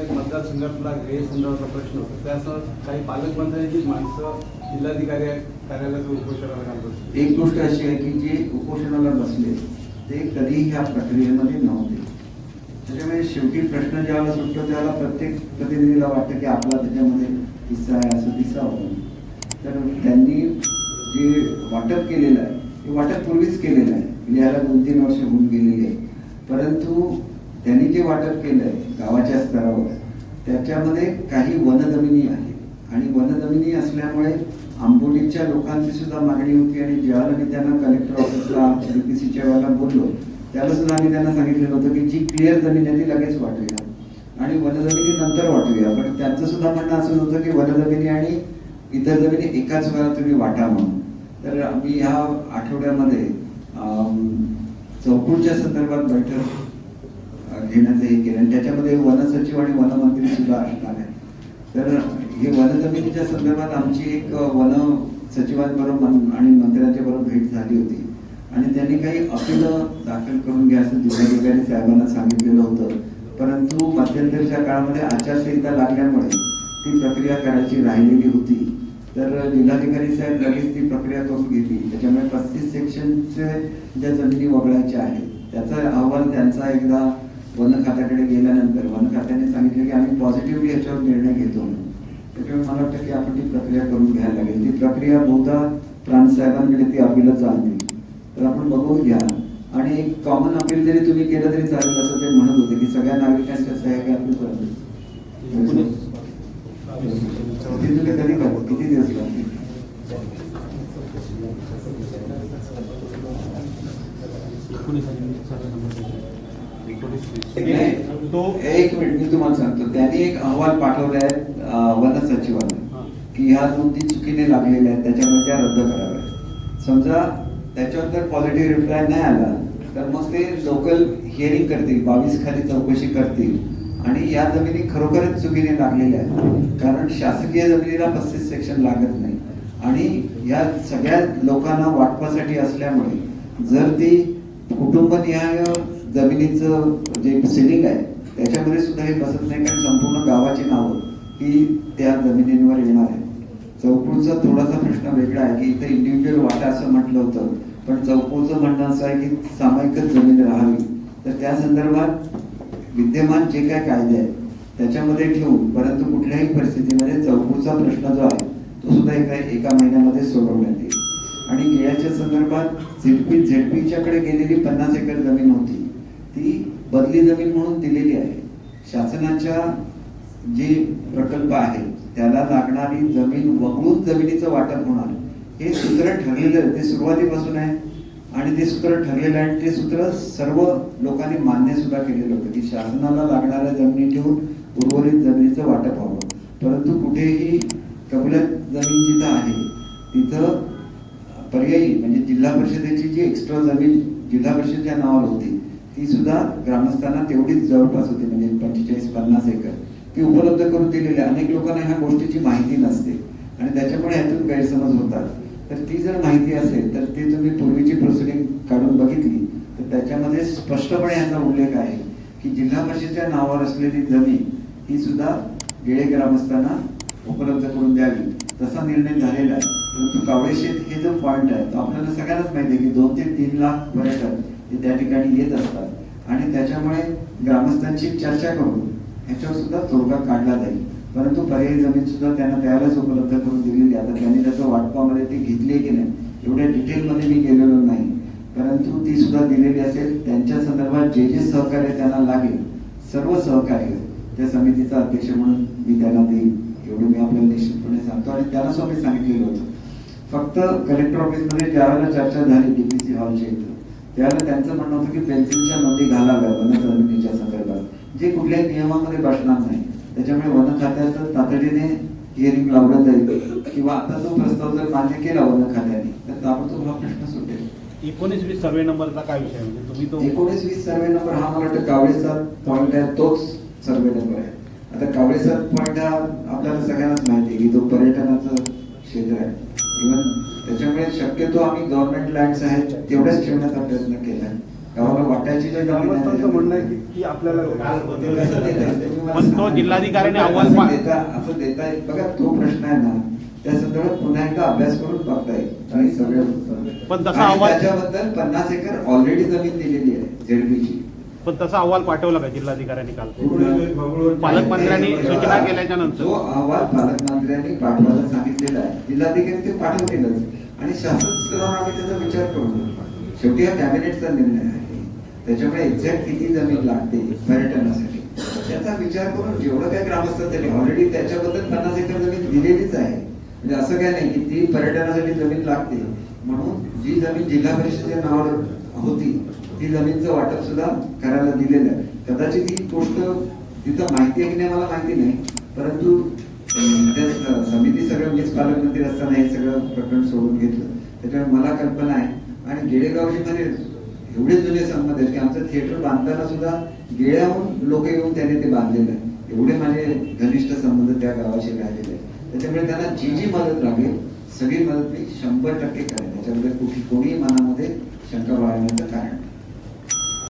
प्रत्येक मतदारसंघातला गैरसंदर्भाचा प्रश्न होता. त्यासह काही पालकमंत्र्यांची माणसं जिल्हाधिकारी कार्यालयाचं उपोषणाला घालत एक गोष्ट अशी आहे की जे उपोषणाला बसले ते कधीही या प्रक्रियेमध्ये नव्हते. त्याच्यामुळे शेवटी प्रश्न ज्यावेळेला सुटतो त्यावेळेला प्रत्येक प्रतिनिधीला वाटतं की आपला त्याच्यामध्ये हिस्सा आहे असं दिसावं तर त्यांनी जे वाटप केलेलं आहे ते वाटप पूर्वीच केलेलं आहे. याला दोन तीन वर्ष होऊन गेलेली आहे परंतु त्यांनी जे वाटप केलं आहे गावाच्या स्तरावर त्याच्यामध्ये काही वनजमिनी आहेत. आणि वनजमिनी असल्यामुळे आंबोलीच्या लोकांची सुद्धा मागणी होती आणि ज्यावेळेला मी त्यांना कलेक्टर ऑफिसला डीपीसीच्या वेळेला बोललो त्याला सुद्धा आम्ही त्यांना सांगितलेलं होतं की जी क्लिअर जमीन आहे ती लगेच वाटूया. आणि वनजमिनी नंतर वाटूया पण त्यांचं सुद्धा म्हणणं असं होतं की वनजमिनी आणि इतर जमिनी एकाच वेळा तुम्ही वाटा म्हणून. तर आम्ही ह्या आठवड्यामध्ये चौकूरच्या संदर्भात बैठक घेण्याचं हे केलं. आणि त्याच्यामध्ये वनसचिव आणि वनमंत्री सुद्धा असणार आहे तर हे वनजमिनीच्या संदर्भात आमची एक वन सचिवांबरोबर आणि मंत्र्यांच्या बरोबर भेट झाली होती. आणि त्यांनी काही अपील दाखल करून घ्या असं जिल्हाधिकारी साहेबांना सांगितलेलं होतं. परंतु मध्यंतरीच्या काळामध्ये आचारसंहिता लागल्यामुळे ती प्रक्रिया करायची राहिलेली होती. तर जिल्हाधिकारी साहेब लगेच ती प्रक्रिया करून घेतली. त्याच्यामुळे पस्तीस सेक्शनचे ज्या जमिनी वगळायच्या आहेत त्याचा अहवाल त्यांचा एकदा वन खात्याकडे गेल्यानंतर वन खात्याने सांगितलं की आम्ही पॉझिटिव्हली याच्यावर निर्णय घेतो म्हणून. त्याच्यामुळे मला वाटतं की आपण ती प्रक्रिया करून घ्यायला लागेल. ती प्रक्रिया बहुधा प्रांत साहेबांकडे ती अपील चालली तर आपण बघून घ्या. आणि एक कॉमन अपील जरी तुम्ही केलं तरी चालेल असं ते म्हणत होते की सगळ्या नागरिकांच्या सह्या घ्या अपील चालेल तुम्ही कधी करा किती दिवस लागतील? तो एक मिनिट मी तुम्हाला सांगतो. त्यांनी एक अहवाल पाठवलाय आहे वन सचिवांना की ह्या नोंदी चुकीने लागलेल्या आहेत त्याच्यामुळे त्या रद्द कराव्या समजा त्याच्यावर जर पॉझिटिव्ह रिप्लाय नाही आला तर मग ते लोकल हिअरिंग करतील बावीस खाली चौकशी करतील. आणि या जमिनी खरोखरच चुकीने लागलेल्या आहेत कारण शासकीय जमिनीला पस्तीस सेक्शन लागत नाही. आणि या सगळ्या लोकांना वाटपासाठी असल्यामुळे जर ती कुटुंबनिहाय जमिनीचं जे सिलिंग आहे त्याच्यामध्ये सुद्धा हे बसत नाही कारण संपूर्ण गावाची नावं ही त्या जमिनींवर येणार आहे चौकूचा थोडासा प्रश्न वेगळा आहे की इथे इंडिव्हिज्युअल वाटा असं म्हटलं होतं पण चौकूचं म्हणणं असं आहे की सामायिकच जमीन राहावी. तर त्या संदर्भात विद्यमान जे काय कायदे आहेत त्याच्यामध्ये ठेवून परंतु कुठल्याही परिस्थितीमध्ये चौकूचा प्रश्न जो आहे तो सुद्धा एका एका महिन्यामध्ये सोडवण्यात येईल. आणि गेल्याच्या संदर्भात झेडपी झेडपीच्याकडे गेलेली पन्नास एकर जमीन होती. ती बदली जमीन म्हणून दिलेली आहे. शासनाच्या जे प्रकल्प आहे त्याला लागणारी जमीन वगळून जमिनीचं वाटप होणार. हे सूत्र ठरलेलं आहे. ते सुरुवातीपासून आहे. आणि ते सूत्र ठरलेलं आहे. ते सूत्र सर्व लोकांनी मान्य सुद्धा केलेलं होतं की शासनाला लागणाऱ्या जमिनी ठेवून उर्वरित जमिनीचं वाटप व्हावं. परंतु कुठेही कबलत जमीन जिथं आहे तिथं पर्यायी म्हणजे जिल्हा परिषदेची जी एक्स्ट्रा जमीन जिल्हा परिषदेच्या नावावर होती ती सुद्धा ग्रामस्थांना तेवढीच जवळपास होती म्हणजे पंचेचाळीस पन्नास एकर. ती उपलब्ध करून दिलेली अनेक लोकांना ह्या गोष्टीची माहिती नसते. आणि त्याच्यामुळे ह्यातून गैरसमज होतात. तर ती जर माहिती असेल तर ती तुम्ही पूर्वीची प्रोसिडिंग काढून बघितली तर त्याच्यामध्ये स्पष्टपणे याचा उल्लेख आहे की जिल्हा परिषदेच्या नावावर असलेली जमीन ही सुद्धा गेळे ग्रामस्थांना उपलब्ध करून द्यावी. तसा निर्णय झालेला आहे. परंतु कावळे शेत हे जो पॉईंट आहे तो आपल्याला सगळ्यांनाच माहिती आहे की दोन ते तीन लाख पर्यटक हे त्या ठिकाणी येत असतात. आणि त्याच्यामुळे ग्रामस्थांची चर्चा करून ह्याच्यावर सुद्धा तोडगा काढला जाईल. परंतु पर्यायी जमीन सुद्धा त्यांना त्यावेळेस उपलब्ध करून दिलेली आता त्यांनी त्याचं वाटपामध्ये ती घेतली की नाही एवढ्या डिटेलमध्ये मी गेलेलो नाही. परंतु ती सुद्धा दिलेली असेल. त्यांच्या संदर्भात जे जे सहकार्य त्यांना लागेल सर्व सहकार्य त्या समितीचा अध्यक्ष म्हणून मी त्यांना देईन एवढं मी आपल्याला निश्चितपणे सांगतो. आणि त्याला सुद्धा मी सांगितलेलं होतं. फक्त कलेक्टर ऑफिसमध्ये ज्या वेळेला चर्चा झाली डीपीसी हॉलच्या इथं त्यावेळेला त्यांचं म्हणणं होतं की पेन्सिलच्या नोंदी घालाव्या वन जमिनीच्या संदर्भात. जे कुठल्याही नियमामध्ये बसणार नाही. त्याच्यामुळे वन खात्याचं तातडीने हिअरिंग लावलं जाईल. किंवा आता तो प्रस्ताव जर मान्य केला वन खात्याने तर ताबडतोब हा प्रश्न सुटेल. एकोणीस वीस सर्वे नंबरचा काय विषय? म्हणजे तुम्ही तो एकोणीस वीस सर्वे नंबर हा मला वाटतं कावळेचा पॉईंट आहे. तोच सर्वे नंबर आहे. आता कावळेचा पॉईंट हा आपल्याला सगळ्यांनाच माहिती आहे की तो पर्यटनाचं क्षेत्र आहे. इव्हन त्याच्यामुळे शक्यतो आम्ही गव्हर्नमेंट लँड्स आहेत तेवढ्याच ठेवण्याचा प्रयत्न केला आहे. गावाला वाटायची जी म्हणणं आहे की आपल्याला असं देता असं देता येईल. बघा तो प्रश्न आहे ना त्या संदर्भात पुन्हा एकदा अभ्यास करून बघता येईल. आणि सगळ्या त्याच्याबद्दल पन्नास एकर ऑलरेडी जमीन दिलेली आहे झेडपीची. पण तसा अहवाल पाठवला का जिल्हाधिकाऱ्यांनी काल? पालकमंत्र्यांनी सूचना केल्याच्या जो नंतर. अहवाल पालकमंत्र्यांनी पाठवायला सांगितलेला आहे. जिल्हाधिकारी ते पाठवतीलच आणि शासन स्तरावर आम्ही त्याचा विचार करू शेवटी हा कॅबिनेटचा निर्णय आहे. त्याच्यामुळे एक्झॅक्ट किती जमीन लागते पर्यटनासाठी त्याचा विचार करून जेवढं काय ग्रामस्थ त्यांनी ऑलरेडी त्याच्याबद्दल पन्नास एकर जमीन दिलेलीच आहे. म्हणजे असं काय नाही की ती पर्यटनासाठी जमीन लागते. म्हणून जी जमीन जिल्हा परिषदेच्या नावावर होती ती जमीनचं वाटप सुद्धा करायला दिलेलं आहे. कदाचित ही गोष्ट तिथं माहिती आहे की नाही मला माहिती नाही. परंतु त्या समिती सगळं मीच पालकमंत्री असताना हे सगळं प्रकरण सोडून घेतलं. त्याच्यामुळे मला कल्पना आहे. आणि गेडेगावशी म्हणजे एवढे जुने संबंध आहेत की आमचं थिएटर बांधताना सुद्धा गेळ्याहून लोक येऊन त्याने ते बांधलेलं आहे. एवढे माझे घनिष्ठ संबंध त्या गावाशी राहिलेले आहेत. त्याच्यामुळे त्यांना जी जी मदत लागेल सगळी मदत मी शंभर टक्के करेन. त्याच्याबद्दल कुठे कोणीही मनामध्ये शंका बाळगण्याचं कारण नाही.